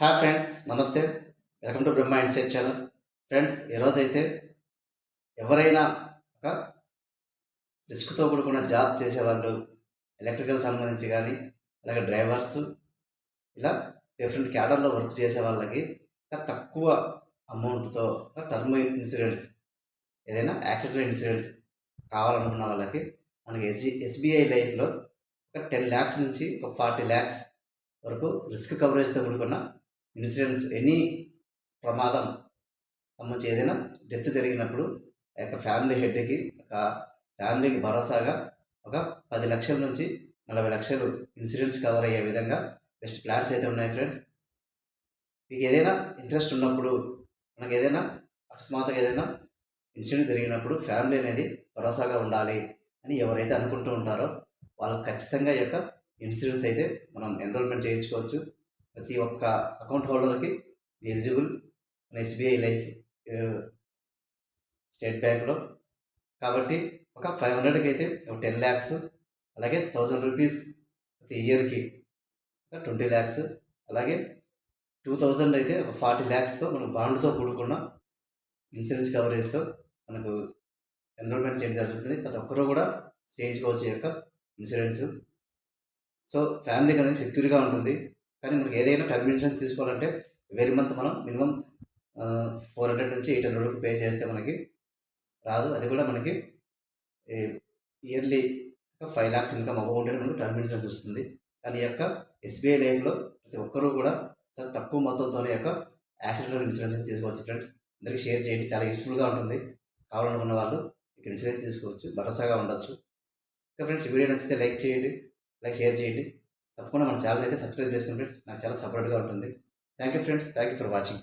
Hi friends నమస్తే. Welcome to Brahma insight channel friends ఈరోజు అయితే ఎవరైనా ఒక రిస్క్తో కూడుకున్న జాబ్ చేసేవాళ్ళు ఎలక్ట్రికల్ సంబంధించి కానీ అలాగే డ్రైవర్స్ ఇలా డిఫరెంట్ క్యాడర్లో వర్క్ చేసే వాళ్ళకి తక్కువ అమౌంట్తో టర్మ్ ఇన్సూరెన్స్ ఏదైనా యాక్సిడెంట్ ఇన్సూరెన్స్ కావాలనుకున్న వాళ్ళకి మనకి ఎస్జి ఎస్బీఐ లైఫ్లో ఒక టెన్ ల్యాక్స్ నుంచి ఒక ఫార్టీ ల్యాక్స్ వరకు రిస్క్ కవరేజ్తో కూడుకున్న ఇన్సిడెంట్స్ ఎనీ ప్రమాదం సంబంధించి ఏదైనా డెత్ జరిగినప్పుడు ఆ యొక్క ఫ్యామిలీ హెడ్కి ఒక ఫ్యామిలీకి భరోసాగా ఒక పది లక్షల నుంచి నలభై లక్షలు ఇన్సూరెన్స్ కవర్ అయ్యే విధంగా బెస్ట్ ప్లాన్స్ అయితే ఉన్నాయి ఫ్రెండ్స్. మీకు ఏదైనా ఇంట్రెస్ట్ ఉన్నప్పుడు మనకు ఏదైనా అకస్మాత్తుగా ఏదైనా ఇన్సిడెంట్ జరిగినప్పుడు ఫ్యామిలీ అనేది భరోసాగా ఉండాలి అని ఎవరైతే అనుకుంటూ ఉంటారో వాళ్ళకి ఖచ్చితంగా ఈ యొక్క ఇన్సూరెన్స్ అయితే మనం ఎన్రోల్మెంట్ చేయించుకోవచ్చు. ప్రతి ఒక్క అకౌంట్ హోల్డర్కి ఎలిజిబుల్ ఎస్బీఐ లైఫ్ స్టేట్ బ్యాంక్లో. కాబట్టి ఒక ఫైవ్ హండ్రెడ్కి అయితే ఒక టెన్ ల్యాక్స్ అలాగే థౌజండ్ రూపీస్ ప్రతి ఇయర్కి ఒక ట్వంటీ ల్యాక్స్ అలాగే టూ థౌజండ్ అయితే ఒక ఫార్టీ ల్యాక్స్తో మనం బాండ్తో కూడుకున్న ఇన్సూరెన్స్ కవరేజ్తో మనకు ఎన్రోల్మెంట్ చేయడం జరుగుతుంది. ప్రతి ఒక్కరూ కూడా చేయించుకోవచ్చు యొక్క ఇన్సూరెన్స్. సో ఫ్యామిలీకి అనేది సెక్యూర్గా ఉంటుంది. కానీ మనకి ఏదైనా టర్మ్ ఇన్సూరెన్స్ తీసుకోవాలంటే వెరీ మంత్ మనం మినిమం ఫోర్ హండ్రెడ్ నుంచి ఎయిట్ హండ్రెడ్ వరకు పే చేస్తే మనకి రాదు. అది కూడా మనకి yearly five lakhs income amount మనకు టర్మ్ ఇన్సూరెన్స్ వస్తుంది. కానీ ఈ యొక్క ఎస్బీఐ లైఫ్లో ప్రతి ఒక్కరూ కూడా చాలా తక్కువ మొత్తంతోనే యొక్క యాక్సిడెంటల్ ఇన్సూరెన్స్ తీసుకోవచ్చు ఫ్రెండ్స్ అందరికీ షేర్ చేయండి. చాలా యూస్ఫుల్గా ఉంటుంది. కావాలనుకున్న వాళ్ళు ఇక్కడ ఇన్సూరెన్స్ తీసుకోవచ్చు. భరోసాగా ఉండొచ్చు. ఇంకా ఫ్రెండ్స్ వీడియో నచ్చితే లైక్ చేయండి. లైక్ షేర్ చేయండి. తప్పకుండా మన ఛానల్ అయితే సబ్స్క్రైబ్ చేసుకుని ఫ్రెండ్స్ నాకు చాలా సపోర్ట్గా ఉంటుంది. Thank you friends. Thank you for watching.